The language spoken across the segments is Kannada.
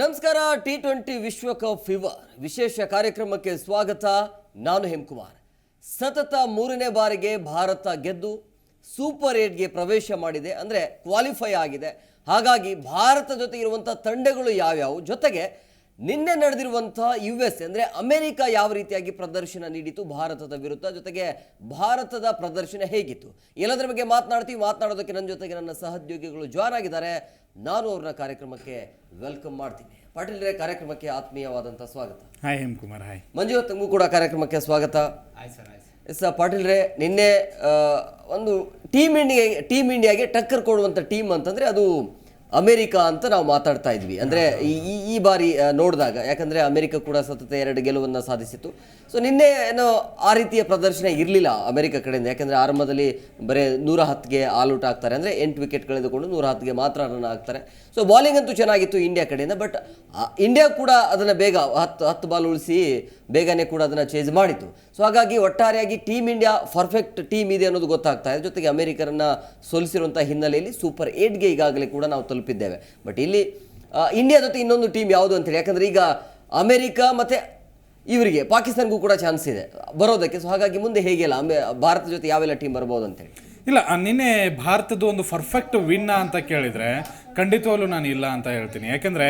ನಮಸ್ಕಾರ, ಟಿ ಟ್ವೆಂಟಿ ವಿಶ್ವಕಪ್ ಫೀವರ್ ವಿಶೇಷ ಕಾರ್ಯಕ್ರಮಕ್ಕೆ ಸ್ವಾಗತ. ನಾನು ಹೇಮ್ಕುಮಾರ್. ಸತತ ಮೂರನೇ ಬಾರಿಗೆ ಭಾರತ ಗೆದ್ದು ಸೂಪರ್ ಏಟ್ಗೆ ಪ್ರವೇಶ ಮಾಡಿದೆ. ಅಂದರೆ ಕ್ವಾಲಿಫೈ ಆಗಿದೆ. ಹಾಗಾಗಿ ಭಾರತ ಜೊತೆ ಇರುವಂಥ ತಂಡಗಳು ಯಾವ್ಯಾವು? ಜೊತೆಗೆ ನಿನ್ನೆ ನಡೆದಿರುವಂಥ ಯು ಎಸ್ ಅಂದರೆ ಅಮೆರಿಕ ಯಾವ ರೀತಿಯಾಗಿ ಪ್ರದರ್ಶನ ನೀಡಿತು ಭಾರತದ ವಿರುದ್ಧ ಜೊತೆಗೆ ಭಾರತದ ಪ್ರದರ್ಶನ ಹೇಗಿತ್ತು? ಎಲ್ಲದರ ಬಗ್ಗೆ ಮಾತನಾಡ್ತೀವಿ ಮಾತನಾಡೋದಕ್ಕೆ ನನ್ನ ಜೊತೆಗೆ ನನ್ನ ಸಹೋದ್ಯೋಗಿಗಳು ಜಾಯ್ನ್ ಆಗಿದ್ದಾರೆ. ನಾನು ಅವ್ರನ್ನ ಕಾರ್ಯಕ್ರಮಕ್ಕೆ ವೆಲ್ಕಮ್ ಮಾಡ್ತೀನಿ. ಪಾಟೀಲ್ರೇ ಕಾರ್ಯಕ್ರಮಕ್ಕೆ ಆತ್ಮೀಯವಾದಂಥ ಸ್ವಾಗತ. ಹಾಯ್ ಹೇಮಕುಮಾರ್ ಹಾಯ್ ಮಂಜು ತಂಗು ಕೂಡ ಕಾರ್ಯಕ್ರಮಕ್ಕೆ ಸ್ವಾಗತ. ಎಸ್ ಪಾಟೀಲ್ರೇ ನಿನ್ನೆ ಒಂದು ಟೀಮ್ ಇಂಡಿಯಾ ಟೀಮ್ ಇಂಡಿಯಾಗೆ ಟಕ್ಕರ್ ಕೊಡುವಂಥ ಟೀಮ್ ಅಂತಂದರೆ ಅದು ಅಮೆರಿಕ ಅಂತ ನಾವು ಮಾತಾಡ್ತಾ ಇದ್ವಿ. ಅಂದ್ರೆ ಈ ಈ- ಬಾರಿ ನೋಡಿದಾಗ ಯಾಕಂದ್ರೆ ಅಮೆರಿಕ ಕೂಡ ಸತತ ಎರಡು ಗೆಲುವನ್ನು ಸಾಧಿಸಿತ್ತು. ಸೊ ನಿನ್ನೆ ಏನೋ ಆ ರೀತಿಯ ಪ್ರದರ್ಶನ ಇರಲಿಲ್ಲ ಅಮೆರಿಕ ಕಡೆಯಿಂದ. ಯಾಕಂದ್ರೆ ಆರಂಭದಲ್ಲಿ ಬರೀ ನೂರ ಹತ್ತಿಗೆ ಆಲ್ ಔಟ್ ಆಗ್ತಾರೆ. ಅಂದ್ರೆ ಎಂಟು ವಿಕೆಟ್ ಕಳೆದುಕೊಂಡು ನೂರ ಹತ್ತಿಗೆ ಮಾತ್ರ ರನ್ ಆಗ್ತಾರೆ. ಸೊ ಬಾಲಿಂಗ್ ಅಂತೂ ಚೆನ್ನಾಗಿತ್ತು ಇಂಡಿಯಾ ಕಡೆಯಿಂದ ಬಟ್ ಇಂಡಿಯಾ ಕೂಡ ಅದನ್ನು ಬೇಗ ಹತ್ತು ಹತ್ತು ಬಾಲ್ ಉಳಿಸಿ ಬೇಗನೆ ಕೂಡ ಅದನ್ನು ಚೇಂಜ್ ಮಾಡಿತ್ತು. ಸೊ ಹಾಗಾಗಿ ಒಟ್ಟಾರೆಯಾಗಿ ಟೀಮ್ ಇಂಡಿಯಾ ಪರ್ಫೆಕ್ಟ್ ಟೀಮ್ ಇದೆ ಅನ್ನೋದು ಗೊತ್ತಾಗ್ತಾ ಇದೆ. ಜೊತೆಗೆ ಅಮೆರಿಕರನ್ನು ಸೋಲಿಸಿರುವಂಥ ಹಿನ್ನೆಲೆಯಲ್ಲಿ ಸೂಪರ್ ಏಟ್ಗೆ ಈಗಾಗಲೇ ಕೂಡ ನಾವು ತಲುಪಿದ್ದೇವೆ. ಬಟ್ ಇಲ್ಲಿ ಇಂಡಿಯಾ ಜೊತೆ ಇನ್ನೊಂದು ಟೀಮ್ ಯಾವುದು ಅಂತೇಳಿ, ಯಾಕಂದರೆ ಈಗ ಅಮೆರಿಕಾ ಮತ್ತು ಇವರಿಗೆ, ಪಾಕಿಸ್ತಾನ್ಗೂ ಕೂಡ ಚಾನ್ಸ್ ಇದೆ ಬರೋದಕ್ಕೆ. ಸೊ ಹಾಗಾಗಿ ಮುಂದೆ ಹೇಗೆಲ್ಲ ಅಮೆ, ಭಾರತ ಜೊತೆ ಯಾವೆಲ್ಲ ಟೀಮ್ ಬರ್ಬೋದು ಅಂತೇಳಿ. ಇಲ್ಲ ನಿನ್ನೆ ಭಾರತದ ಒಂದು ಪರ್ಫೆಕ್ಟ್ ವಿನ್ನ ಅಂತ ಕೇಳಿದರೆ ಖಂಡಿತವಾಗ್ಲೂ ನಾನು ಇಲ್ಲ ಅಂತ ಹೇಳ್ತೀನಿ. ಯಾಕೆಂದರೆ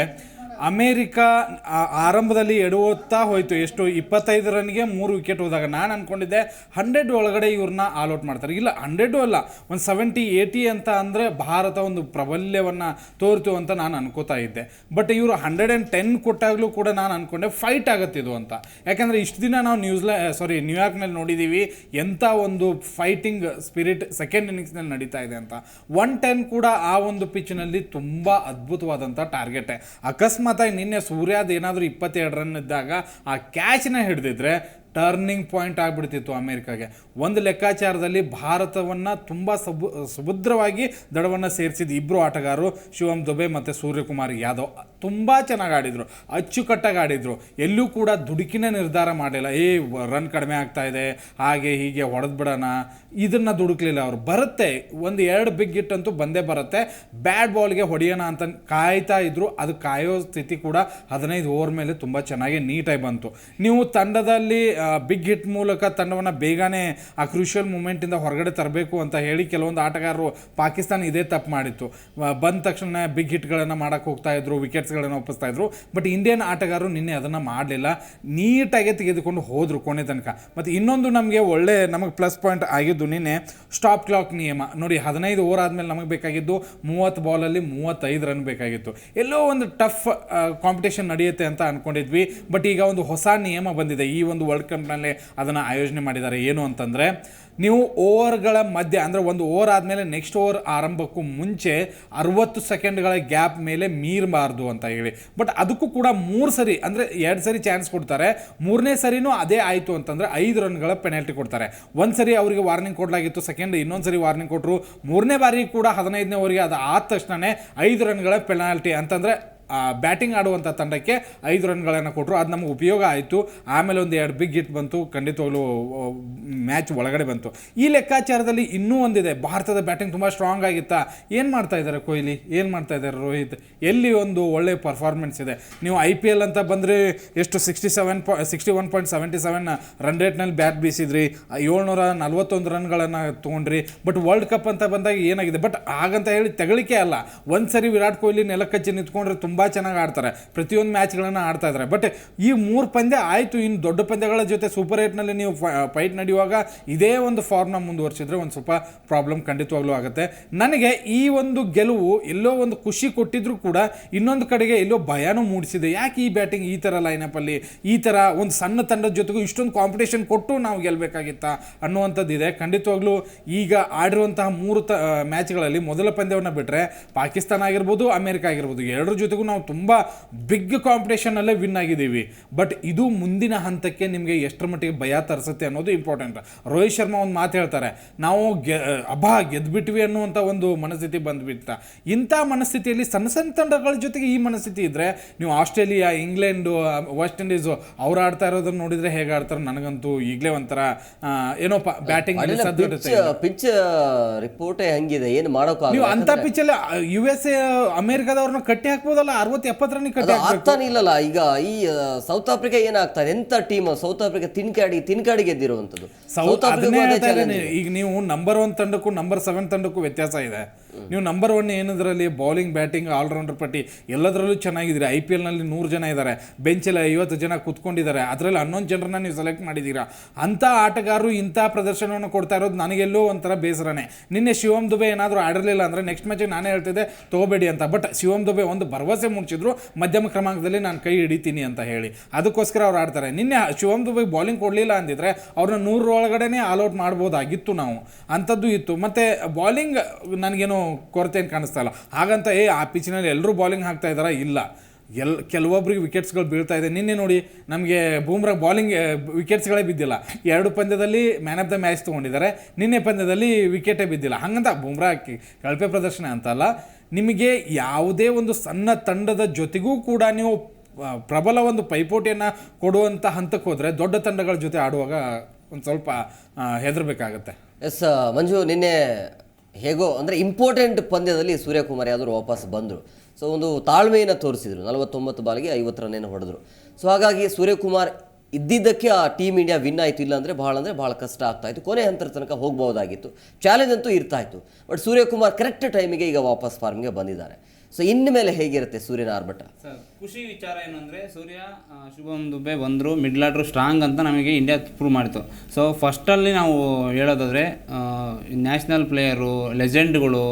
ಅಮೇರಿಕಾ ಆರಂಭದಲ್ಲಿ ಎಡುತ್ತಾ ಹೋಯಿತು. ಎಷ್ಟು ಇಪ್ಪತ್ತೈದು ರನ್ಗೆ ಮೂರು ವಿಕೆಟ್ ಹೋದಾಗ ನಾನು ಅಂದ್ಕೊಂಡಿದ್ದೆ ಹಂಡ್ರೆಡ್ ಒಳಗಡೆ ಇವ್ರನ್ನ ಆಲ್ ಔಟ್ ಮಾಡ್ತಾರೆ. ಇಲ್ಲ ಹಂಡ್ರೆಡು ಅಲ್ಲ, ಒಂದು ಸೆವೆಂಟಿ ಏಯ್ಟಿ ಅಂತ ಅಂದರೆ ಭಾರತ ಒಂದು ಪ್ರಾಬಲ್ಯವನ್ನು ತೋರಿತು ಅಂತ ನಾನು ಅನ್ಕೋತಾ ಇದ್ದೆ. ಬಟ್ ಇವರು ಹಂಡ್ರೆಡ್ ಆ್ಯಂಡ್ ಟೆನ್ ಕೊಟ್ಟಾಗಲೂ ಕೂಡ ನಾನು ಅಂದ್ಕೊಂಡೆ ಫೈಟ್ ಆಗುತ್ತಿದ್ದು ಅಂತ. ಯಾಕಂದರೆ ಇಷ್ಟು ದಿನ ನಾವು ನ್ಯೂಸ್ಲ್ಯಾ ಸಾರಿ ನ್ಯೂಯಾರ್ಕ್ನಲ್ಲಿ ನೋಡಿದ್ದೀವಿ ಎಂಥ ಒಂದು ಫೈಟಿಂಗ್ ಸ್ಪಿರಿಟ್ ಸೆಕೆಂಡ್ ಇನ್ನಿಂಗ್ಸ್ನಲ್ಲಿ ನಡೀತಾ ಇದೆ ಅಂತ. ಒನ್ ಟೆನ್ ಕೂಡ ಆ ಒಂದು ಪಿಚ್ನಲ್ಲಿ ತುಂಬ ಅದ್ಭುತವಾದಂಥ ಟಾರ್ಗೆಟೇ ಅಕಸ್ಮಾತಾಗಿ ನಿನ್ನೆ ಸೂರ್ಯಾದ ಏನಾದರೂ ಇಪ್ಪತ್ತೆರಡು ರನ್ ಇದ್ದಾಗ ಆ ಕ್ಯಾಚ್ನ ಹಿಡಿದಿದ್ರೆ ಟರ್ನಿಂಗ್ ಪಾಯಿಂಟ್ ಆಗಿಬಿಡ್ತಿತ್ತು ಅಮೇರಿಕಾಗೆ. ಒಂದು ಲೆಕ್ಕಾಚಾರದಲ್ಲಿ ಭಾರತವನ್ನು ತುಂಬ ಸಬು ಸುಭದ್ರವಾಗಿ ದಡವನ್ನು ಸೇರಿಸಿದ ಇಬ್ಬರು ಆಟಗಾರರು ಶಿವಮ್ ದುಬೆ ಮತ್ತು ಸೂರ್ಯಕುಮಾರ್ ಯಾದವ್, ತುಂಬ ಚೆನ್ನಾಗಿ ಆಡಿದರು, ಅಚ್ಚುಕಟ್ಟಾಗಿ ಆಡಿದರು. ಎಲ್ಲೂ ಕೂಡ ದುಡುಕಿನ ನಿರ್ಧಾರ ಮಾಡಲಿಲ್ಲ. ಏ, ರನ್ ಕಡಿಮೆ ಆಗ್ತಾ ಇದೆ, ಹಾಗೆ ಹೀಗೆ ಹೊಡೆದು ಬಿಡೋಣ, ಇದನ್ನು ದುಡುಕಲಿಲ್ಲ ಅವರು. ಬರುತ್ತೆ, ಒಂದು ಎರಡು ಬಿಗ್ ಹಿಟ್ ಅಂತೂ ಬಂದೇ ಬರುತ್ತೆ. ಬ್ಯಾಟ್ ಬಾಲ್ಗೆ ಹೊಡೆಯೋಣ ಅಂತ ಕಾಯ್ತಾ ಇದ್ರು. ಅದು ಕಾಯೋ ಸ್ಥಿತಿ ಕೂಡ ಹದಿನೈದು ಓವರ್ ಮೇಲೆ ತುಂಬ ಚೆನ್ನಾಗಿ ನೀಟಾಗಿ ಬಂತು. ನೀವು ತಂಡದಲ್ಲಿ ಬಿಗ್ ಹಿಟ್ ಮೂಲಕ ತಂಡವನ್ನು ಬೇಗನೆ ಆ ಕ್ರೂಷಿಯಲ್ ಮೂಮೆಂಟಿಂದ ಹೊರಗಡೆ ತರಬೇಕು ಅಂತ ಹೇಳಿ ಕೆಲವೊಂದು ಆಟಗಾರರು ಪಾಕಿಸ್ತಾನ ಇದೇ ತಪ್ಪು ಮಾಡಿತ್ತು. ಬಂದ ತಕ್ಷಣ ಬಿಗ್ ಹಿಟ್ಗಳನ್ನು ಮಾಡೋಕ್ಕೆ ಹೋಗ್ತಾ ಇದ್ರು ವಿಕೆಟ್ಸ್ಗಳನ್ನು ಒಪ್ಪಿಸ್ತಾ ಇದ್ರು. ಬಟ್ ಇಂಡಿಯನ್ ಆಟಗಾರರು ನಿನ್ನೆ ಅದನ್ನು ಮಾಡಲಿಲ್ಲ. ನೀಟಾಗಿ ತೆಗೆದುಕೊಂಡು ಹೋದರು ಕೊನೆ ತನಕ. ಮತ್ತು ಇನ್ನೊಂದು ನಮಗೆ ಒಳ್ಳೆ, ನಮಗೆ ಪ್ಲಸ್ ಪಾಯಿಂಟ್ ಆಗಿದ್ದು ನಿನ್ನೆ ಸ್ಟಾಪ್ ಕ್ಲಾಕ್ ನಿಯಮ. ನೋಡಿ, ಹದಿನೈದು ಓವರ್ ಆದಮೇಲೆ ನಮಗೆ ಬೇಕಾಗಿದ್ದು ಮೂವತ್ತು ಬಾಲಲ್ಲಿ ಮೂವತ್ತೈದು ರನ್ ಬೇಕಾಗಿತ್ತು. ಎಲ್ಲೋ ಒಂದು ಟಫ್ ಕಾಂಪಿಟೇಷನ್ ನಡೆಯುತ್ತೆ ಅಂತ ಅಂದ್ಕೊಂಡಿದ್ವಿ ಬಟ್ ಈಗ ಒಂದು ಹೊಸ ನಿಯಮ ಬಂದಿದೆ. ಈ ಒಂದು ವರ್ಲ್ಡ್ ಕಪ್ನಲ್ಲಿ ಅದನ್ನು ಆಯೋಜನೆ ಮಾಡಿದ್ದಾರೆ. ಏನು ಅಂತಂದರೆ, ನೀವು ಓವರ್ಗಳ ಮಧ್ಯೆ, ಅಂದರೆ ಒಂದು ಓವರ್ ಆದಮೇಲೆ ನೆಕ್ಸ್ಟ್ ಓವರ್ ಆರಂಭಕ್ಕೂ ಮುಂಚೆ ಅರವತ್ತು ಸೆಕೆಂಡ್ಗಳ ಗ್ಯಾಪ್ ಮೇಲೆ ಮೀರಬಾರ್ದು ಅಂತ ಹೇಳಿ. ಬಟ್ ಅದಕ್ಕೂ ಕೂಡ ಮೂರು ಸರಿ, ಅಂದರೆ ಎರಡು ಸರಿ ಚಾನ್ಸ್ ಕೊಡ್ತಾರೆ. ಮೂರನೇ ಸರಿನೂ ಅದೇ ಆಯಿತು ಅಂತಂದರೆ ಐದು ರನ್ಗಳ ಪೆನಾಲ್ಟಿ ಕೊಡ್ತಾರೆ. ಒಂದು ಸರಿ ಅವರಿಗೆ ವಾರ್ನಿಂಗ್ ಕೊಡಲಾಗಿತ್ತು, ಸೆಕೆಂಡ್ ಇನ್ನೊಂದು ಸರಿ ವಾರ್ನಿಂಗ್ ಕೊಟ್ಟರು ಮೂರನೇ ಬಾರಿ ಕೂಡ ಹದಿನೈದನೇ ಓವರಿಗೆ ಅದು ಆದ ತಕ್ಷಣವೇ ಐದು ರನ್ಗಳ ಪೆನಾಲ್ಟಿ ಅಂತಂದರೆ ಬ್ಯಾಟಿಂಗ್ ಆಡುವಂಥ ತಂಡಕ್ಕೆ ಐದು ರನ್ಗಳನ್ನು ಕೊಟ್ಟರು ಅದು ನಮಗೆ ಉಪಯೋಗ ಆಯಿತು. ಆಮೇಲೆ ಒಂದು ಎರಡು ಬಿಗ್ ಹಿಟ್ ಬಂತು. ಖಂಡಿತವಾಗ್ಲೂ ಮ್ಯಾಚ್ ಒಳಗಡೆ ಬಂತು. ಈ ಲೆಕ್ಕಾಚಾರದಲ್ಲಿ ಇನ್ನೂ ಒಂದಿದೆ. ಭಾರತದ ಬ್ಯಾಟಿಂಗ್ ತುಂಬ ಸ್ಟ್ರಾಂಗ್ ಆಗಿತ್ತಾ? ಏನು ಮಾಡ್ತಾ ಇದ್ದಾರೆ ಕೊಹ್ಲಿ? ಏನು ಮಾಡ್ತಾ ಇದ್ದಾರೆ ರೋಹಿತ್? ಎಲ್ಲಿ ಒಂದು ಒಳ್ಳೆ ಪರ್ಫಾರ್ಮೆನ್ಸ್ ಇದೆ. ನೀವು ಐ ಪಿ ಎಲ್ ಅಂತ ಬಂದರೆ ಎಷ್ಟು ಸಿಕ್ಸ್ಟಿ ಸೆವೆನ್ ಪಾ, sixty one point seventy seven run ರೇಟ್ನಲ್ಲಿ bat ಬೀಸಿದ್ರಿ. ಏಳ್ನೂರ ನಲ್ವತ್ತೊಂದು ರನ್ಗಳನ್ನು ತೊಗೊಂಡ್ರಿ. ಬಟ್ ವರ್ಲ್ಡ್ ಕಪ್ ಅಂತ ಬಂದಾಗ ಏನಾಗಿದೆ? ಬಟ್ ಹಾಗಂತ ಹೇಳಿ ತೆಗಳಿಕೆ ಅಲ್ಲ. ಒಂದು ಸರಿ ವಿರಾಟ್ ಕೊಹ್ಲಿ ನೆಲಕ್ಕಚ್ಚಿ ನಿಂತ್ಕೊಂಡ್ರೆ ತುಂಬ ಚೆನ್ನಾಗಿ ಆಡ್ತಾರೆ. ಪ್ರತಿಯೊಂದು ಮ್ಯಾಚ್ಗಳನ್ನು ಆಡ್ತಾ ಇದ್ದಾರೆ ಬಟ್ ಈ ಮೂರು ಪಂದ್ಯ ಆಯಿತು, ಇನ್ನು ದೊಡ್ಡ ಪಂದ್ಯಗಳ ಜೊತೆ ಸೂಪರ್ ಏಟ್ನಲ್ಲಿ ನೀವು ಫೈಟ್ ನಡೆಯುವಾಗ ಇದೇ ಒಂದು ಫಾರ್ಮ್ನ ಮುಂದುವರಿಸಿದ್ರೆ ಒಂದು ಸ್ವಲ್ಪ ಪ್ರಾಬ್ಲಮ್ ಖಂಡಿತವಾಗ್ಲೂ ಆಗುತ್ತೆ. ನನಗೆ ಈ ಒಂದು ಗೆಲುವು ಎಲ್ಲೋ ಒಂದು ಖುಷಿ ಕೊಟ್ಟಿದ್ರು ಕೂಡ ಇನ್ನೊಂದು ಕಡೆಗೆ ಎಲ್ಲೋ ಭಯನೂ ಮೂಡಿಸಿದೆ. ಯಾಕೆ ಈ ಬ್ಯಾಟಿಂಗ್ ಈ ಥರ ಲೈನಪ್ಪಲ್ಲಿ ಈ ಥರ ಒಂದು ಸಣ್ಣ ತಂಡದ ಜೊತೆಗೂ ಇಷ್ಟೊಂದು ಕಾಂಪಿಟೇಷನ್ ಕೊಟ್ಟು ನಾವು ಗೆಲ್ಲಬೇಕಾಗಿತ್ತಾ ಅನ್ನುವಂಥದ್ದಿದೆ ಖಂಡಿತವಾಗ್ಲೂ ಈಗ ಆಡಿರುವಂತಹ ಮೂರು ತ, ಮ್ಯಾಚ್ಗಳಲ್ಲಿ ಮೊದಲ ಪಂದ್ಯವನ್ನು ಬಿಟ್ಟರೆ ಪಾಕಿಸ್ತಾನ ಆಗಿರ್ಬೋದು, ಅಮೆರಿಕ ಆಗಿರ್ಬೋದು, ಎರಡರ ಜೊತೆಗೂ ನಾವು ತುಂಬ ಬಿಗ್ ಕಾಂಪಿಟೇಷನಲ್ಲೇ ವಿನ್ ಆಗಿದ್ದೀವಿ. ಬಟ್ ಇದು ಮುಂದಿನ ಹಂತಕ್ಕೆ ನಿಮಗೆ ಎಷ್ಟರ ಮಟ್ಟಿಗೆ ಭಯ ತರಿಸುತ್ತೆ ಅನ್ನೋದು ಇಂಪಾರ್ಟೆಂಟ್ ರೋಹಿತ್ ಶರ್ಮಾ ಒಂದು ಮಾತು ಹೇಳ್ತಾರೆ ನಾವು ಗೆ ಅಬ್ಬಾ ಗೆದ್ಬಿಟ್ವಿ ಅನ್ನುವಂಥ ಒಂದು ಮನಸ್ಥಿತಿ ಬಂದ್ಬಿಡ್ತ ಇಂಥ ಮನಸ್ಥಿತಿಯಲ್ಲಿ ಸಣ್ಣ ಸಣ್ಣ ತಂಡಗಳ ಜೊತೆಗೆ ಈ ಮನಸ್ಥಿತಿ ಇದ್ದರೆ ನೀವು ಆಸ್ಟ್ರೇಲಿಯಾ ಇಂಗ್ಲೆಂಡು ವೆಸ್ಟ್ ಇಂಡೀಸು ಅವ್ರು ಆಡ್ತಾ ಇರೋದನ್ನ ನೋಡಿದರೆ ಹೇಗೆ ಆಡ್ತಾರೆ ನನಗಂತೂ ಈಗಲೇ ಒಂಥರ ಏನೋ ಬ್ಯಾಟಿಂಗ್ ಪಿಚ್ ರಿಪೋರ್ಟೇ ಹಂಗಿದೆ ಏನು ನೀವು ಅಂಥ ಅಂತ ಪಿಚ್ಚಲ್ಲಿ ಯು ಎಸ್ ಎ ಅಮೇರಿಕಾದವ್ರನ್ನ ಕಟ್ಟಿ ಹಾಕ್ಬೋದಲ್ಲ ಅರವತ್ತು ಎಪ್ಪತ್ತು ರನ್ ಅದು ಕಟ್ಟಿ ಆಗ್ತಾನೆ ಇಲ್ಲಲ್ಲ ಈಗ ಈ ಸೌತ್ ಆಫ್ರಿಕಾ ಏನಾಗ್ತಾರೆ ಎಂತ ಟೀಮ್ ಸೌತ್ ಆಫ್ರಿಕಾ ತಿನ್ಕಾಡಿ ತಿನ್ಕಾಡಿ ಗೆದ್ದಿರುವಂತದ್ದು ಸೌತ್ ಇದ್ದೀನಿ. ಈಗ ನೀವು ನಂಬರ್ ಒನ್ ತಂಡಕ್ಕೂ ನಂಬರ್ ಸೆವೆನ್ ತಂಡಕ್ಕೂ ವ್ಯತ್ಯಾಸ ಇದೆ. ನೀವು ನಂಬರ್ ಒನ್ ಏನದ್ರಲ್ಲಿ ಬೌಲಿಂಗ್ ಬ್ಯಾಟಿಂಗ್ ಆಲ್ರೌಂಡರ್ ಪಟ್ಟಿ, ಎಲ್ಲದರಲ್ಲೂ ಚೆನ್ನಾಗಿದ್ದೀರಿ? ಐ ಪಿ ಎಲ್ನಲ್ಲಿ ನೂರು ಜನ ಇದ್ದಾರೆ ಬೆಂಚಲ್ಲಿ ಐವತ್ತು ಜನ ಕುತ್ಕೊಂಡಿದ್ದಾರೆ. ಅದರಲ್ಲಿ ಹನ್ನೊಂದು ಜನರನ್ನ ನೀವು ಸೆಲೆಕ್ಟ್ ಮಾಡಿದ್ದೀರಾ? ಅಂಥ ಆಟಗಾರರು ಇಂಥ ಪ್ರದರ್ಶನವನ್ನು ಕೊಡ್ತಾ ಇರೋದು ನನಗೆಲ್ಲೋ ಒಂಥರ ಬೇಸರನೇ. ನಿನ್ನೆ ಶಿವಮ್ ದುಬೆ ಏನಾದರೂ ಆಡಿರಲಿಲ್ಲ ಅಂದರೆ ನೆಕ್ಸ್ಟ್ ಮ್ಯಾಚಿಗೆ ನಾನೇ ಹೇಳ್ತಿದ್ದೆ, ತಗೋಬೇಡಿ ಅಂತ. ಬಟ್ ಶಿವಮ್ ದುಬೆ ಒಂದು ಭರವಸೆ ಮುಚ್ಚಿದ್ರು ಮಧ್ಯಮ ಕ್ರಮಾಂಕದಲ್ಲಿ ನಾನು ಕೈ ಹಿಡಿತೀನಿ ಅಂತ ಹೇಳಿ. ಅದಕ್ಕೋಸ್ಕರ ಅವ್ರು ಆಡ್ತಾರೆ. ನಿನ್ನೆ ಶಿವಮ್ ದುಬೆ ಬೌಲಿಂಗ್ ಕೊಡಲಿಲ್ಲ ಅಂದಿದ್ರೆ ಅವ್ರನ್ನ ನೂರರೊಳಗಡೆ ಆಲ್ ಆಲ್ಔಟ್ ಮಾಡ್ಬೋದಾಗಿತ್ತು ನಾವು. ಅಂಥದ್ದು ಇತ್ತು. ಮತ್ತು ಬಾಲಿಂಗ್ ನನಗೇನು ಕೊರತೆ ಏನು ಕಾಣಿಸ್ತಾ ಇಲ್ಲ. ಹಾಗಂತ, ಏ, ಆ ಪಿಚ್ನಲ್ಲಿ ಎಲ್ಲರೂ ಬಾಲಿಂಗ್ ಹಾಕ್ತಾ ಇದ್ದಾರಾ? ಇಲ್ಲ. ಎಲ್ ಕೆಲವೊಬ್ಬರಿಗೆ ವಿಕೆಟ್ಸ್ಗಳು ಬೀಳ್ತಾ ಇದೆ. ನಿನ್ನೆ ನೋಡಿ, ನಮಗೆ ಬೂಮ್ರಾ ಬಾಲಿಂಗ್ ವಿಕೆಟ್ಸ್ಗಳೇ ಬಿದ್ದಿಲ್ಲ. ಎರಡು ಪಂದ್ಯದಲ್ಲಿ ಮ್ಯಾನ್ ಆಫ್ ದ ಮ್ಯಾಚ್ ತೊಗೊಂಡಿದ್ದಾರೆ. ನಿನ್ನೆ ಪಂದ್ಯದಲ್ಲಿ ವಿಕೆಟೇ ಬಿದ್ದಿಲ್ಲ. ಹಂಗಂತ, ಬೂಮ್ರಾ ಕಳಪೆ ಪ್ರದರ್ಶನ ಅಂತಲ್ಲ ನಿಮಗೆ ಯಾವುದೇ ಒಂದು ಸಣ್ಣ ತಂಡದ ಜೊತೆಗೂ ಕೂಡ ನೀವು ಪ್ರಬಲ ಒಂದು ಪೈಪೋಟಿಯನ್ನು ಕೊಡುವಂಥ ಹಂತಕ್ಕೆ ಹೋದರೆ, ದೊಡ್ಡ ತಂಡಗಳ ಜೊತೆ ಆಡುವಾಗ ಒಂದು ಸ್ವಲ್ಪ ಹೆದರಬೇಕಾಗತ್ತೆ. ಎಸ್ ಮಂಜು, ನಿನ್ನೆ ಹೇಗೋ, ಅಂದರೆ ಇಂಪಾರ್ಟೆಂಟ್ ಪಂದ್ಯದಲ್ಲಿ ಸೂರ್ಯಕುಮಾರ್ ಯಾದವ್ ವಾಪಸ್ ಬಂದರು. ಸೊ ಒಂದು ತಾಳ್ಮೆಯನ್ನು ತೋರಿಸಿದ್ರು. ನಲವತ್ತೊಂಬತ್ತು ಬಾಲ್ಗೆ ಐವತ್ತು ರನ್ನೇನು ಹೊಡೆದ್ರು. ಸೊ ಹಾಗಾಗಿ ಸೂರ್ಯಕುಮಾರ್ ಇದ್ದಿದ್ದಕ್ಕೆ ಆ ಟೀಮ್ ಇಂಡಿಯಾ ವಿನ್ ಆಯಿತು, ಇಲ್ಲ ಅಂದರೆ ಭಾಳ ಅಂದರೆ ಭಾಳ ಕಷ್ಟ ಆಗ್ತಾ ಇತ್ತು. ಕೊನೆ ಹಂತರ ತನಕ ಹೋಗ್ಬೋದಾಗಿತ್ತು ಚಾಲೆಂಜ್ ಅಂತೂ ಇರ್ತಾ ಇತ್ತು. ಬಟ್ ಸೂರ್ಯಕುಮಾರ್ ಕರೆಕ್ಟ್ ಟೈಮಿಗೆ ಈಗ ವಾಪಸ್ ಫಾರ್ಮ್ಗೆ ಬಂದಿದ್ದಾರೆ. ಸೊ ಇನ್ನು ಮೇಲೆ ಹೇಗಿರುತ್ತೆ ಸೂರ್ಯನ ಆರ್ಭಟ? ಸರ್, ಖುಷಿ ವಿಚಾರ ಏನು ಅಂದರೆ ಸೂರ್ಯ ಶುಭಮ್ ದುಬೆ ಬಂದರು ಮಿಡ್ಲ್ ಆರ್ಡ್ರು ಸ್ಟ್ರಾಂಗ್ ಅಂತ ನಮಗೆ ಇಂಡಿಯಾ ಪ್ರೂವ್ ಮಾಡಿತು. ಸೊ ಫಸ್ಟಲ್ಲಿ ನಾವು ಹೇಳೋದಾದರೆ ನ್ಯಾಷನಲ್ ಪ್ಲೇಯರು ಲೆಜೆಂಡ್ಗಳು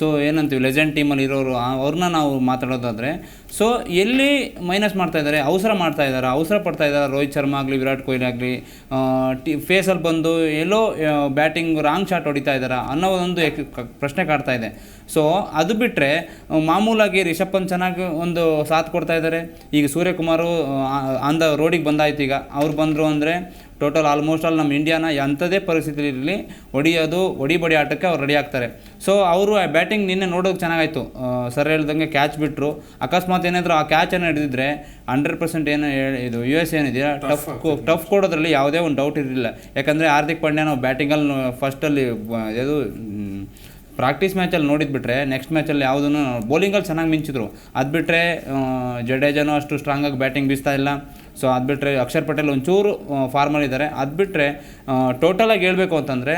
ಸೊ ಏನಂತೀವಿ ಲೆಜೆಂಡ್ ಟೀಮಲ್ಲಿ ಇರೋರು ಅವ್ರನ್ನ ನಾವು ಮಾತಾಡೋದಾದರೆ ಸೊ ಎಲ್ಲಿ ಮೈನಸ್ ಮಾಡ್ತಾ ಇದ್ದಾರೆ, ಅವಸರ ಮಾಡ್ತಾ ಇದ್ದಾರೆ, ಅವಸರ ಪಡ್ತಾ ಇದ್ದಾರೆ ರೋಹಿತ್ ಶರ್ಮಾ ಆಗಲಿ, ವಿರಾಟ್ ಕೊಹ್ಲಿ ಆಗಲಿ ಟಿ ಫೇಸಲ್ಲಿ ಬಂದು ಎಲ್ಲೋ ಬ್ಯಾಟಿಂಗ್ ರಾಂಗ್ ಶಾಟ್ ಹೊಡಿತಾ ಇದ್ದಾರೆ ಅನ್ನೋ ಒಂದು ಪ್ರಶ್ನೆ ಕಾಡ್ತಾ ಇದೆ. ಸೊ ಅದು ಬಿಟ್ಟರೆ ಮಾಮೂಲಾಗಿ ರಿಷಬ್ ಪಂತ್ ಚೆನ್ನಾಗಿ ಒಂದು ಸಾಥ್ ಕೊಡ್ತಾ ಇದ್ದಾರೆ. ಈಗ ಸೂರ್ಯಕುಮಾರು ಆನ್ ದ ರೋಡಿಗೆ ಬಂದಾಯ್ತು ಈಗ. ಅವ್ರು ಬಂದರು ಅಂದರೆ ಟೋಟಲ್ ಆಲ್ಮೋಸ್ಟ್ ಆಲ್ ನಮ್ಮ ಇಂಡಿಯಾನ ಎಂಥದೇ ಪರಿಸ್ಥಿತಿ ಇರಲಿ ಹೊಡಿಯೋದು ಹೊಡಿ ಬಡಿ ಆಟಕ್ಕೆ ಅವ್ರು ರೆಡಿ ಆಗ್ತಾರೆ. ಸೊ ಅವರು ಬ್ಯಾಟಿಂಗ್ ನಿನ್ನೆ ನೋಡೋಕೆ ಚೆನ್ನಾಗಾಯಿತು. ಸರ್ ಹೇಳ್ದಂಗೆ ಕ್ಯಾಚ್ ಬಿಟ್ಟರು ಅಕಸ್ಮಾತ್ ಏನಾದರೂ ಆ ಕ್ಯಾಚನ್ನು ಹಿಡಿದಿದ್ರೆ ಹಂಡ್ರೆಡ್ ಪರ್ಸೆಂಟ್ ಏನು ಇದು ಯು ಎಸ್ ಏನಿದೆಯಾ? ಟಫ್ ಟಫ್ ಕೊಡೋದ್ರಲ್ಲಿ ಯಾವುದೇ ಒಂದು ಡೌಟ್ ಇರಲಿಲ್ಲ. ಯಾಕಂದರೆ ಹಾರ್ದಿಕ್ ಪಾಂಡ್ಯ ನಾವು ಬ್ಯಾಟಿಂಗಲ್ಲಿ ಫಸ್ಟಲ್ಲಿ ಇದು ಪ್ರಾಕ್ಟೀಸ್ ಮ್ಯಾಚಲ್ಲಿ ನೋಡಿದ್ಬಿಟ್ರೆ ನೆಕ್ಸ್ಟ್ ಮ್ಯಾಚಲ್ಲಿ ಯಾವುದನ್ನು ಬೌಲಿಂಗಲ್ಲಿ ಚೆನ್ನಾಗಿ ಮಿಂಚಿದ್ರು. ಅದು ಬಿಟ್ಟರೆ ಜಡೇಜನು ಅಷ್ಟು ಸ್ಟ್ರಾಂಗಾಗಿ ಬ್ಯಾಟಿಂಗ್ ಬೀಸ್ತಾ ಇಲ್ಲ. ಸೊ ಅದು ಬಿಟ್ಟರೆ ಅಕ್ಷರ್ ಪಟೇಲ್ ಒಂಚೂರು ಫಾರ್ಮರ್ ಇದ್ದಾರೆ ಅದು ಬಿಟ್ಟರೆ ಟೋಟಲಾಗಿ ಹೇಳಬೇಕು ಅಂತಂದರೆ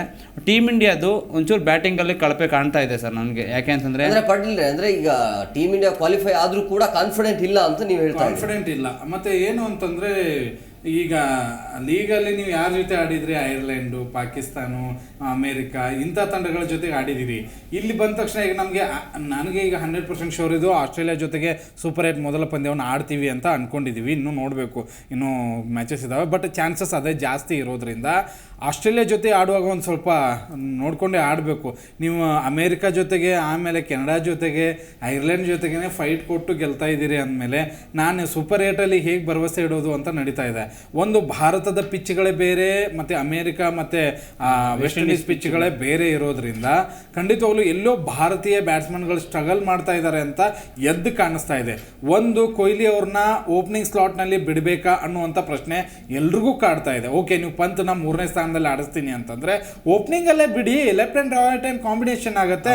ಟೀಮ್ ಇಂಡಿಯಾದು ಒಂಚೂರು ಬ್ಯಾಟಿಂಗಲ್ಲಿ ಕಳಪೆ ಕಾಣ್ತಾ ಇದೆ ಸರ್ ನನಗೆ. ಯಾಕೆ ಅಂತಂದರೆ ಅಂದರೆ ಪಡ್ಲಿಲ್ಲ ಅಂದರೆ ಈಗ ಟೀಮ್ ಇಂಡಿಯಾ ಕ್ವಾಲಿಫೈ ಆದರೂ ಕೂಡ ಕಾನ್ಫಿಡೆಂಟ್ ಇಲ್ಲ ಅಂತ ನೀವು ಹೇಳ್ತಾ ಕಾನ್ಫಿಡೆಂಟ್ ಇಲ್ಲ. ಮತ್ತು ಏನು ಅಂತಂದರೆ ಈಗ ಲೀಗಲ್ಲಿ ನೀವು ಯಾರ ಜೊತೆ ಆಡಿದ್ರಿ? ಐರ್ಲೆಂಡು ಪಾಕಿಸ್ತಾನ ಅಮೇರಿಕ, ಇಂಥ ತಂಡಗಳ ಜೊತೆಗೆ ಆಡಿದ್ದೀರಿ. ಇಲ್ಲಿ ಬಂದ ತಕ್ಷಣ ಈಗ ನಮಗೆ ನನಗೆ ಈಗ ಹಂಡ್ರೆಡ್ ಪರ್ಸೆಂಟ್ ಶೋರ್ ಇದು, ಆಸ್ಟ್ರೇಲಿಯಾ ಜೊತೆಗೆ ಸೂಪರ್ ಏಟ್ ಮೊದಲ ಪಂದ್ಯವನ್ನು ಆಡ್ತೀವಿ ಅಂತ ಅಂದ್ಕೊಂಡಿದ್ದೀವಿ ಇನ್ನೂ ನೋಡಬೇಕು, ಇನ್ನೂ ಮ್ಯಾಚಸ್ ಇದ್ದಾವೆ ಬಟ್ ಚಾನ್ಸಸ್ ಅದೇ ಜಾಸ್ತಿ ಇರೋದ್ರಿಂದ ಆಸ್ಟ್ರೇಲಿಯಾ ಜೊತೆ ಆಡುವಾಗ ಒಂದು ಸ್ವಲ್ಪ ನೋಡ್ಕೊಂಡೇ ಆಡಬೇಕು. ನೀವು ಅಮೇರಿಕಾ ಜೊತೆಗೆ, ಆಮೇಲೆ ಕೆನಡಾ ಜೊತೆಗೆ, ಐರ್ಲೆಂಡ್ ಜೊತೆಗೇ ಫೈಟ್ ಕೊಟ್ಟು ಗೆಲ್ತಾ ಇದ್ದೀರಿ ಅಂದಮೇಲೆ ನಾನು ಸೂಪರ್ ಏಟಲ್ಲಿ ಹೇಗೆ ಭರವಸೆ ಇಡೋದು ಅಂತ ನಡೀತಾ ಇದೆ. ಒಂದು ಭಾರತದ ಪಿಚ್ಗಳೇ ಬೇರೆ, ಮತ್ತು ಅಮೇರಿಕಾ ಮತ್ತು ವೆಸ್ಟ್ ಇಂಡೀಸ್ ಪಿಚ್ಗಳೇ ಬೇರೆ ಇರೋದ್ರಿಂದ ಖಂಡಿತವಾಗ್ಲೂ ಎಲ್ಲೋ ಭಾರತೀಯ ಬ್ಯಾಟ್ಸ್ಮನ್ಗಳು ಸ್ಟ್ರಗಲ್ ಮಾಡ್ತಾ ಇದ್ದಾರೆ ಅಂತ ಎದ್ದು ಕಾಣಿಸ್ತಾ ಇದೆ. ಒಂದು ಕೊಹ್ಲಿ ಅವ್ರನ್ನ ಓಪನಿಂಗ್ ಸ್ಲಾಟ್ನಲ್ಲಿ ಬಿಡಬೇಕಾ ಅನ್ನುವಂಥ ಪ್ರಶ್ನೆ ಎಲ್ರಿಗೂ ಕಾಡ್ತಾ ಇದೆ. ಓಕೆ ನೀವು ಪಂತ್ ನಮ್ಮ ಮೂರನೇ ಸ್ಥಾನದಲ್ಲಿ ಆಡಿಸ್ತೀನಿ ಅಂತಂದ್ರೆ ಓಪನಿಂಗ್ ಅಲ್ಲೇ ಬಿಡಿ left and right time combination ಆಗುತ್ತೆ.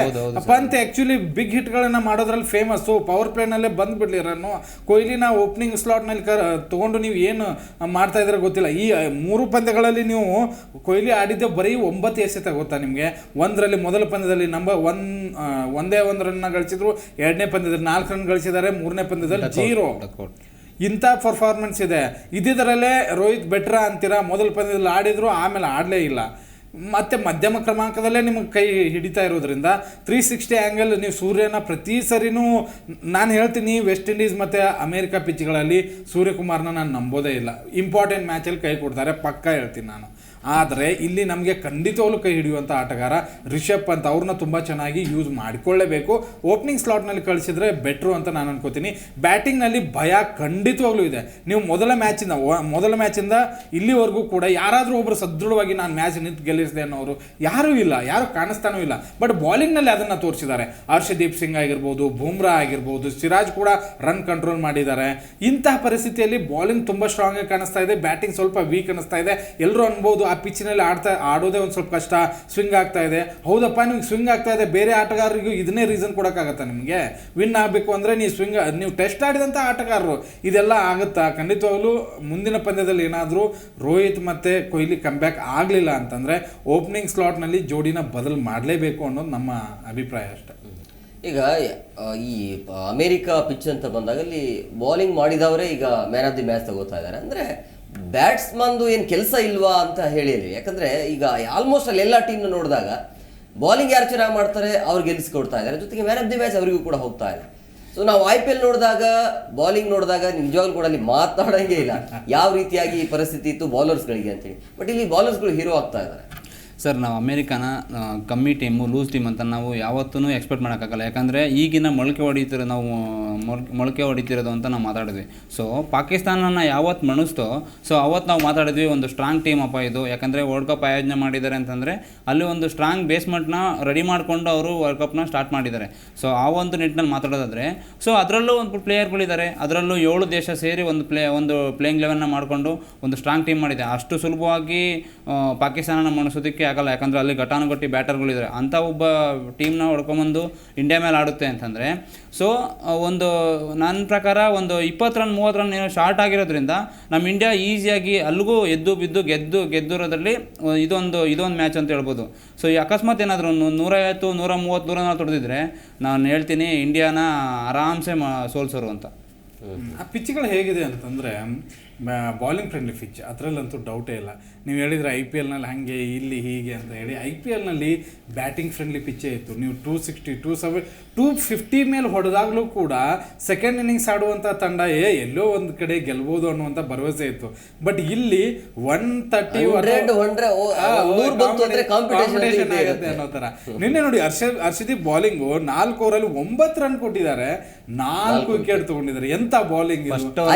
ಪಂತ್ ಆ್ಯಕ್ಚುಲಿ ಬಿಗ್ ಹಿಟ್ಗಳನ್ನು ಮಾಡೋದ್ರಲ್ಲಿ ಫೇಮಸ್ಸು. ಪವರ್ ಪ್ಲೇನಲ್ಲೇ ಬಂದ್ಬಿಡ್ಲಿ ರನ್ನು. ಕೊಹ್ಲಿನ ಓಪನಿಂಗ್ ಸ್ಲಾಟ್ನಲ್ಲಿ ಕರ್ ತಗೊಂಡು ನೀವು ಏನು ಮಾಡ್ತಾ ಇದ್ರೆ ಗೊತ್ತಿಲ್ಲ. ಈ ಮೂರು ಪಂದ್ಯಗಳಲ್ಲಿ ನೀವು ಕೊಹ್ಲಿ ಆಡಿದ್ದೆ ಬರೀ ಒಂಬತ್ತು ಎಸೆತ ಗೊತ್ತಾ ನಿಮಗೆ. ಒಂದರಲ್ಲಿ ಮೊದಲ ಪಂದ್ಯದಲ್ಲಿ ನಂಬರ್ ಒನ್ ಒಂದೇ ಒಂದು ರನ್ನ ಗಳಿಸಿದ್ರು ಎರಡನೇ ಪಂದ್ಯದಲ್ಲಿ ನಾಲ್ಕು ರನ್ ಗಳಿಸಿದ್ದಾರೆ ಮೂರನೇ ಪಂದ್ಯದಲ್ಲಿ ಜೀರೋ ಇಂಥ ಪರ್ಫಾರ್ಮೆನ್ಸ್ ಇದೆ. ಇದ್ದಿದ್ದರಲ್ಲೇ ರೋಹಿತ್ ಬೆಟ್ರ ಅಂತೀರಾ ಮೊದಲ ಪಂದ್ಯದಲ್ಲಿ ಆಡಿದ್ರು ಆಮೇಲೆ ಆಡಲೇ ಇಲ್ಲ. ಮತ್ತೆ ಮಧ್ಯಮ ಕ್ರಮಾಂಕದಲ್ಲೇ ನಿಮಗೆ ಕೈ ಹಿಡಿತಾ ಇರೋದ್ರಿಂದ ತ್ರೀ ಸಿಕ್ಸ್ಟಿ ಆ್ಯಂಗಲ್ ನೀವು ಸೂರ್ಯನ ಪ್ರತಿ ಸರಿನೂ ನಾನು ಹೇಳ್ತೀನಿ ವೆಸ್ಟ್ ಇಂಡೀಸ್ ಮತ್ತು ಅಮೇರಿಕಾ ಪಿಚ್ಗಳಲ್ಲಿ ಸೂರ್ಯಕುಮಾರ್ನ ನಾನು ನಂಬೋದೇ ಇಲ್ಲ. ಇಂಪಾರ್ಟೆಂಟ್ ಮ್ಯಾಚಲ್ಲಿ ಕೈ ಕೊಡ್ತಾರೆ ಪಕ್ಕ ಹೇಳ್ತೀನಿ ನಾನು. ಆದರೆ ಇಲ್ಲಿ ನಮಗೆ ಖಂಡಿತವಾಗ್ಲೂ ಕೈ ಹಿಡಿಯುವಂಥ ಆಟಗಾರ ರಿಷಬ್ ಅಂತ ಅವ್ರನ್ನ ತುಂಬ ಚೆನ್ನಾಗಿ ಯೂಸ್ ಮಾಡಿಕೊಳ್ಳೇಬೇಕು. ಓಪನಿಂಗ್ ಸ್ಲಾಟ್ನಲ್ಲಿ ಕಳಿಸಿದ್ರೆ ಬೆಟ್ರು ಅಂತ ನಾನು ಅನ್ಕೋತೀನಿ. ಬ್ಯಾಟಿಂಗ್ನಲ್ಲಿ ಭಯ ಖಂಡಿತವಾಗ್ಲೂ ಇದೆ. ನೀವು ಮೊದಲ ಮ್ಯಾಚಿಂದ ಮೊದಲ ಮ್ಯಾಚಿಂದ ಇಲ್ಲಿವರೆಗೂ ಕೂಡ ಯಾರಾದರೂ ಒಬ್ಬರು ಸದೃಢವಾಗಿ ನಾನು ಮ್ಯಾಚ್ ನಿಂತು ಗೆಲ್ಲಿಸಿದೆ ಅನ್ನೋರು ಯಾರೂ ಇಲ್ಲ, ಯಾರು ಕಾಣಿಸ್ತಾನೂ ಇಲ್ಲ. ಬಟ್ ಬಾಲಿಂಗ್ನಲ್ಲಿ ಅದನ್ನು ತೋರಿಸಿದ್ದಾರೆ. ಹರ್ಷದೀಪ್ ಸಿಂಗ್ ಆಗಿರ್ಬೋದು, ಬೂಮ್ರಾ ಆಗಿರ್ಬೋದು, ಸಿರಾಜ್ ಕೂಡ ರನ್ ಕಂಟ್ರೋಲ್ ಮಾಡಿದ್ದಾರೆ. ಇಂತಹ ಪರಿಸ್ಥಿತಿಯಲ್ಲಿ ಬಾಲಿಂಗ್ ತುಂಬ ಸ್ಟ್ರಾಂಗ್ ಆಗಿ ಕಾಣಿಸ್ತಾ ಇದೆ. ಬ್ಯಾಟಿಂಗ್ ಸ್ವಲ್ಪ ವೀಕ್ ಕಾಣಿಸ್ತಾ ಇದೆ. ಎಲ್ಲರೂ ಅನ್ಬೋದು ಆ ಪಿಚ್ನಲ್ಲಿ ಆಡ್ತಾ, ಆಡೋದೇ ಒಂದು ಸ್ವಲ್ಪ ಕಷ್ಟ ಸ್ವಿಂಗ್ ಆಗ್ತಾ ಇದೆ. ಹೌದಪ್ಪ, ನಿಮ್ಗೆ ಸ್ವಿಂಗ್ ಆಗ್ತಾ ಇದೆ. ಬೇರೆ ಆಟಗಾರರಿಗೂ ಇದನ್ನೇ ರೀಸನ್ ಕೊಡೋಕ್ಕಾಗತ್ತಾ ನಿಮಗೆ? ವಿನ್ ಆಗಬೇಕು ಅಂದರೆ ನೀವು ಸ್ವಿಂಗ್ ನೀವು ಟೆಸ್ಟ್ ಆಡಿದಂಥ ಆಟಗಾರರು. ಇದೆಲ್ಲ ಆಗುತ್ತಾ? ಖಂಡಿತವಾಗಲೂ ಮುಂದಿನ ಪಂದ್ಯದಲ್ಲಿ ಏನಾದರೂ ರೋಹಿತ್ ಮತ್ತು ಕೊಹ್ಲಿ ಬ್ಯಾಕ್ ಆಗಲಿಲ್ಲ ಅಂತಂದರೆ ಓಪನಿಂಗ್ ಸ್ಲಾಟ್ನಲ್ಲಿ ಜೋಡಿನ ಬದಲು ಮಾಡಲೇಬೇಕು ಅನ್ನೋದು ನಮ್ಮ ಅಭಿಪ್ರಾಯ ಅಷ್ಟೆ. ಈಗ ಈ ಅಮೇರಿಕಾ ಅಮೆರಿಕ ಪಿಚ್ ಅಂತ ಬಂದಾಗ ಅಲ್ಲಿ ಬೌಲಿಂಗ್ ಮಾಡಿದವರೇ ಈಗ ಮ್ಯಾನ್ ಆಫ್ ದಿ ಮ್ಯಾಚ್ ತಗೋತಾ ಇದ್ದಾರೆ. ಅಂದ್ರೆ ಬ್ಯಾಟ್ಸ್ಮನ್ದು ಏನು ಕೆಲಸ ಇಲ್ವಾ ಅಂತ ಹೇಳಿರಿ ಯಾಕಂದರೆ ಈಗ ಆಲ್ಮೋಸ್ಟ್ ಅಲ್ಲಿ ಎಲ್ಲ ಟೀಮ್ನ ನೋಡಿದಾಗ ಬಾಲಿಂಗ್ ಯಾರು ಚೆನ್ನಾಗಿ ಮಾಡ್ತಾರೆ ಅವ್ರು ಗೆಲ್ಲಿಸ್ಕೊಡ್ತಾ ಇದ್ದಾರೆ. ಜೊತೆಗೆ ಮ್ಯಾನ್ ಆಫ್ ದಿ ಮ್ಯಾಚ್ ಅವರಿಗೂ ಕೂಡ ಹೋಗ್ತಾ ಇದೆ. ಸೊ ನಾವು ಐ ಪಿ ಎಲ್ ನೋಡಿದಾಗ ಬಾಲಿಂಗ್ ನೋಡಿದಾಗ ನಿಜವಾಗ್ಲೂ ಕೂಡ ಅಲ್ಲಿ ಮಾತಾಡೋಂಗೇ ಇಲ್ಲ. ಯಾವ ರೀತಿಯಾಗಿ ಈ ಪರಿಸ್ಥಿತಿ ಇತ್ತು ಬೌಲರ್ಸ್ಗಳಿಗೆ ಅಂತೇಳಿ. ಬಟ್ ಇಲ್ಲಿ ಬಾಲರ್ಸ್ಗಳು ಹೀರೋ ಆಗ್ತಾ ಇದ್ದಾರೆ. ಸರ್, ನಾವು ಅಮೇರಿಕಾನ ಕಮ್ಮಿ ಟೀಮು, ಲೂಸ್ ಟೀಮ್ ಅಂತ ನಾವು ಯಾವತ್ತೂ ಎಕ್ಸ್ಪೆಕ್ಟ್ ಮಾಡೋಕ್ಕಾಗಲ್ಲ. ಯಾಕಂದರೆ ಈಗಿನ ಮೊಳಕೆ ಹೊಡಿತಿರೋ ನಾವು ಮೊಳಕೆ ಹೊಡಿತಿರೋದು ಅಂತ ನಾವು ಮಾತಾಡಿದ್ವಿ. ಸೊ ಪಾಕಿಸ್ತಾನನ ಯಾವತ್ತು ಮಣಿಸ್ತೋ ಸೊ ಅವತ್ತು ನಾವು ಮಾತಾಡಿದ್ವಿ ಒಂದು ಸ್ಟ್ರಾಂಗ್ ಟೀಮ್ ಅಪ್ಪ ಇದು. ಯಾಕಂದರೆ ವರ್ಲ್ಡ್ ಕಪ್ ಆಯೋಜನೆ ಮಾಡಿದ್ದಾರೆ ಅಂತಂದರೆ ಅಲ್ಲಿ ಒಂದು ಸ್ಟ್ರಾಂಗ್ ಬೇಸ್ಮೆಂಟ್ನ ರೆಡಿ ಮಾಡಿಕೊಂಡು ಅವರು ವರ್ಲ್ಡ್ ಕಪ್ನ ಸ್ಟಾರ್ಟ್ ಮಾಡಿದ್ದಾರೆ. ಸೊ ಆ ಒಂದು ನಿಟ್ಟಿನಲ್ಲಿ ಮಾತಾಡೋದಾದರೆ ಸೊ ಅದರಲ್ಲೂ ಒಂದು ಪ್ಲೇಯರ್ಗಳಿದ್ದಾರೆ ಅದರಲ್ಲೂ ಏಳು ದೇಶ ಸೇರಿ ಒಂದು ಪ್ಲೇ ಒಂದು ಪ್ಲೇಯಿಂಗ್ ಲೆವೆನ್ನ ಮಾಡಿಕೊಂಡು ಒಂದು ಸ್ಟ್ರಾಂಗ್ ಟೀಮ್ ಮಾಡಿದೆ. ಅಷ್ಟು ಸುಲಭವಾಗಿ ಪಾಕಿಸ್ತಾನನ ಮಣಿಸೋದಕ್ಕೆ ಆಗಲ್ಲ. ಯಾಕಂದರೆ ಅಲ್ಲಿ ಘಟಾನುಘಟಿ ಬ್ಯಾಟರ್ಗಳಿದ್ದಾರೆ ಅಂಥ ಒಬ್ಬ ಟೀಮ್ನ ಹೊಡ್ಕೊಂಬಂದು ಇಂಡಿಯಾ ಮೇಲೆ ಆಡುತ್ತೆ ಅಂತಂದರೆ, ಸೊ, ಒಂದು ನನ್ನ ಪ್ರಕಾರ ಒಂದು ಇಪ್ಪತ್ತು ರನ್, ಮೂವತ್ತು ರನ್ ಏನೋ ಶಾರ್ಟ್ ಆಗಿರೋದ್ರಿಂದ ನಮ್ಮ ಇಂಡಿಯಾ ಈಸಿಯಾಗಿ ಅಲ್ಲಿಗೂ ಎದ್ದು ಬಿದ್ದು ಗೆದ್ದು ಗೆದ್ದಿರೋದ್ರಲ್ಲಿ ಇದೊಂದು ಇದೊಂದು ಮ್ಯಾಚ್ ಅಂತ ಹೇಳ್ಬೋದು. ಸೊ, ಈ ಅಕಸ್ಮಾತ್ ಏನಾದರೂ ನೂರೈವತ್ತು ನೂರ ಮೂವತ್ತು ನೂರ ನಾಲ್ಕು ನಾನು ಹೇಳ್ತೀನಿ ಇಂಡಿಯಾನ ಆರಾಮ್ಸೆ ಮ, ಸೋಲ್ಸೋರು ಅಂತ. ಆ ಪಿಚ್ಗಳು ಹೇಗಿದೆ ಅಂತಂದರೆ ಬಾಲಿಂಗ್ ಫ್ರೆಂಡ್ಲಿ ಪಿಚ್ ಅದರಲ್ಲಂತೂ ಡೌಟೇ ಇಲ್ಲ. ನೀವು ಹೇಳಿದ್ರೆ ಐ ಪಿ ಎಲ್ನಲ್ಲಿ ಹಾಗೆ ಇಲ್ಲಿ ಹೀಗೆ ಅಂತ ಹೇಳಿ ಐ ಪಿ ಎಲ್ನಲ್ಲಿ ಬ್ಯಾಟಿಂಗ್ ಫ್ರೆಂಡ್ಲಿ ಪಿಚ್ಚೇ ಇತ್ತು. ನೀವು two sixty two seven two fifty ಮೇಲೆ ಹೊಡೆದಾಗಲೂ ಕೂಡ ಸೆಕೆಂಡ್ ಇನ್ನಿಂಗ್ಸ್ ಆಡುವಂಥ ತಂಡ ಏ ಎಲ್ಲೋ ಒಂದು ಕಡೆ ಗೆಲ್ಬೋದು ಅನ್ನುವಂಥ ಭರವಸೆ ಇತ್ತು. ಬಟ್ ಇಲ್ಲಿ ಒನ್ ತರ್ಟಿ ಇದ್ದೇ ಆಗುತ್ತೆ ಅನ್ನೋ ಥರ. ನಿನ್ನೆ ನೋಡಿ ಹರ್ಷ ಹರ್ಷದೀಪ್ ಬಾಲಿಂಗು ನಾಲ್ಕು ಓವರಲ್ಲಿ ಒಂಬತ್ತು ರನ್ ಕೊಟ್ಟಿದ್ದಾರೆ. ನಾಲ್ಕು ವಿಕೆಟ್ ತಗೊಂಡಿದ್ದಾರೆ. ಎಂತ ಬೌಲಿಂಗ್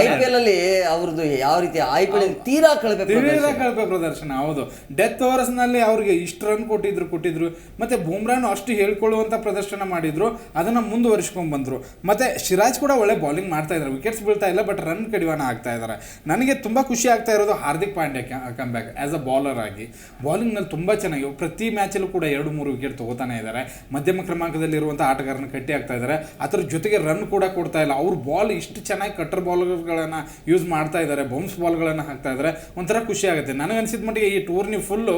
ಐ ಪಿ ಎಲ್ ಅಲ್ಲಿ ಅವ್ರದ್ದು ಯಾವ ರೀತಿ ಐ ಪಿ ಎಲ್ ತೀರಾ ಕಳಬೇಕು ತೀರಾ ಕಳಪೆ ಪ್ರದರ್ಶನ ಹೌದು. ಡೆತ್ ಓವರ್ಸ್ನಲ್ಲಿ ಅವ್ರಿಗೆ ಇಷ್ಟು ರನ್ ಕೊಟ್ಟಿದ್ರು ಕೊಟ್ಟಿದ್ರು. ಮತ್ತೆ ಬೂಮ್ರಾನು ಅಷ್ಟು ಹೇಳ್ಕೊಳ್ಳುವಂತ ಪ್ರದರ್ಶನ ಮಾಡಿದ್ರು ಅದನ್ನ ಮುಂದುವರಿಸ್ಕೊಂಡ್ ಬಂದ್ರು. ಮತ್ತೆ ಶಿರಾಜ್ ಕೂಡ ಒಳ್ಳೆ ಬೌಲಿಂಗ್ ಮಾಡ್ತಾ ಇದ್ದಾರೆ ವಿಕೆಟ್ಸ್ ಬೀಳ್ತಾ ಇಲ್ಲ ಬಟ್ ರನ್ ಕಡಿವಾಣ ಆಗ್ತಾ ಇದ್ದಾರೆ ನನಗೆ ತುಂಬಾ ಖುಷಿ ಆಗ್ತಾ ಇರೋದು Hardik Pandya come back as a bowler ಆಗಿ. ಬೌಲಿಂಗ್ನಲ್ಲಿ ತುಂಬಾ ಚೆನ್ನಾಗಿ ಪ್ರತಿ ಮ್ಯಾಚಲ್ಲೂ ಕೂಡ ಎರಡು ಮೂರು ವಿಕೆಟ್ ತಗೋತಾನೆ ಇದ್ದಾರೆ ಮಧ್ಯಮ ಕ್ರಮಾಂಕದಲ್ಲಿ ಇರುವಂತಹ ಆಟಗಾರನ ಕಟ್ಟಿ ಆಗ್ತಾ ಇದ್ದಾರೆ ಅದ್ರ ಜೊತೆಗೆ ರನ್ ಕೂಡ ಕೊಡ್ತಾ ಇಲ್ಲ. ಅವ್ರ ಬಾಲ್ ಇಷ್ಟು ಚೆನ್ನಾಗಿ ಕಟ್ಟರ್ ಬಾಲರ್ಗಳನ್ನು ಯೂಸ್ ಮಾಡ್ತಾ ಇದ್ದಾರೆ ಬೌನ್ಸ್ ಬಾಲ್ಗಳನ್ನು ಹಾಕ್ತಾ ಇದ್ದಾರೆ ಒಂಥರ ಖುಷಿ ಆಗುತ್ತೆ. ನನಗೆ ಅನ್ಸಿದ ಮಟ್ಟಿಗೆ ಈ ಟೂರ್ನಿ ಫುಲ್ಲು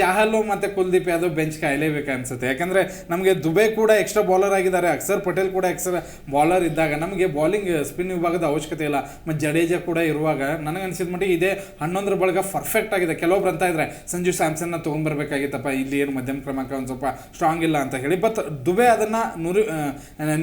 ಚಾಹಲ್ ಮತ್ತೆ ಕುಲ್ದೀಪ್ ಯಾದವ್ ಬೆಂಚ್ ಕಾಯಲೇಬೇಕು ಅನ್ಸುತ್ತೆ. ಯಾಕಂದ್ರೆ ನಮಗೆ ದುಬೈ ಕೂಡ ಎಕ್ಸ್ಟ್ರಾ ಬಾಲರ್ ಆಗಿದ್ದಾರೆ. ಅಕ್ಷರ್ ಪಟೇಲ್ ಕೂಡ ಎಕ್ಸ್ಟ್ರಾ ಬಾಲರ್ ಇದ್ದಾಗ ನಮಗೆ ಬಾಲಿಂಗ್ ಸ್ಪಿನ್ ವಿಭಾಗದ ಅವಶ್ಯಕತೆ ಇಲ್ಲ. ಮತ್ತು ಜಡೇಜಾ ಕೂಡ ಇರುವಾಗ ನನಗೆ ಅನ್ಸಿದ ಮಟ್ಟಿಗೆ ಇದೇ ಹನ್ನೊಂದರ ಬಳಗ ಪರ್ಫೆಕ್ಟ್ ಆಗಿದೆ. ಕೆಲವೊಬ್ರು ಅಂತ ಇದ್ರೆ ಸಂಜು ಸ್ಯಾಮ್ಸನ್ನ ತೊಗೊಂಡ್ಬರ್ಬೇಕಾಗಿತ್ತಪ್ಪ, ಇಲ್ಲಿ ಏನು ಮಧ್ಯಮ ಕ್ರಮಾಂಕ ಒಂದು ಸ್ವಲ್ಪ ಸ್ಟ್ರಾಂಗ್ ಇಲ್ಲ ಅಂತ ಹೇಳಿ. ಬಟ್ ದುಬೆ ಅದನ್ನ ನುರು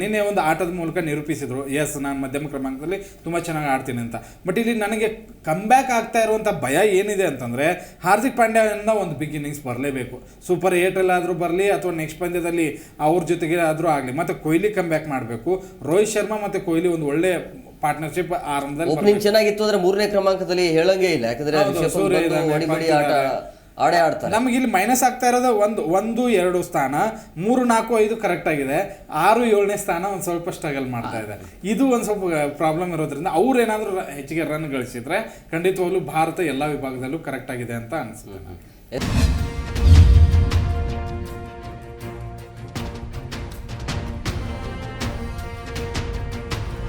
ನಿನ್ನೆ ಒಂದು ಆಟದ ಮೂಲಕ ನಿರೂಪಿಸಿದ್ರು. ಎಸ್ ನಾನು ಮಧ್ಯಮ ಕ್ರಮಾಂಕದಲ್ಲಿ ತುಂಬ ಚೆನ್ನಾಗಿ ಆಡ್ತೀನಿ ಅಂತ. ಬಟ್ ಇಲ್ಲಿ ನನಗೆ ಕಮ್ಬ್ಯಾಕ್ ಆಗ್ತಾ ಇರುವಂಥ ಭಯ ಏನಿದೆ ಅಂತಂದರೆ ಹಾರ್ದಿಕ್ ಪಾಂಡ್ಯದಿಂದ ಒಂದು ಬಿಗ್ ಇನ್ನಿಂಗ್ಸ್ ಬರಲೇಬೇಕು ಸೂಪರ್ ಏಟಲ್ಲಾದರೂ ಬರಲಿ ಅಥವಾ ನೆಕ್ಸ್ಟ್ ಪಂದ್ಯದಲ್ಲಿ ಅವ್ರ ಜೊತೆಗೆ ಆದರೂ ಆಗಲಿ. ಮತ್ತು ಕೊಹ್ಲಿ ಕಮ್ಬ್ಯಾಕ್ ಮಾಡಬೇಕು. ರೋಹಿತ್ ಶರ್ಮಾ ಮತ್ತು ಕೊಹ್ಲಿ ಒಂದು ಒಳ್ಳೆ ಪಾರ್ಟ್ನರ್ಶಿಪ್ ಆರಂಭದಲ್ಲಿ ಓಪನಿಂಗ್ ಚೆನ್ನಾಗಿತ್ತು ಅಂದ್ರೆ ಮೂರನೇ ಕ್ರಮಾಂಕದಲ್ಲಿ ಹೇಳಂಗೇ ಇಲ್ಲ. ಯಾಕಂದ್ರೆ ಆಡೇ ಆಡ್ತಾರೆ ನಮ್ಗೆ ಇಲ್ಲಿ ಮೈನಸ್ ಆಗ್ತಾ ಇರೋದು ಒಂದು ಒಂದು ಎರಡು ಸ್ಥಾನ ಮೂರು ನಾಲ್ಕು ಐದು ಕರೆಕ್ಟ್ ಆಗಿದೆ ಆರು ಏಳನೇ ಸ್ಥಾನ ಒಂದು ಸ್ವಲ್ಪ ಸ್ಟ್ರಗಲ್ ಮಾಡ್ತಾ ಇದೆ ಇದು ಒಂದು ಸ್ವಲ್ಪ ಪ್ರಾಬ್ಲಮ್ ಇರೋದ್ರಿಂದ ಅವ್ರು ಏನಾದರೂ ಹೆಚ್ಚಿಗೆ ರನ್ ಗಳಿಸಿದ್ರೆ ಖಂಡಿತವಾಗ್ಲೂ ಭಾರತ ಎಲ್ಲ ವಿಭಾಗದಲ್ಲೂ ಕರೆಕ್ಟ್ ಆಗಿದೆ ಅಂತ ಅನಿಸುತ್ತೆ. ಎಸ್.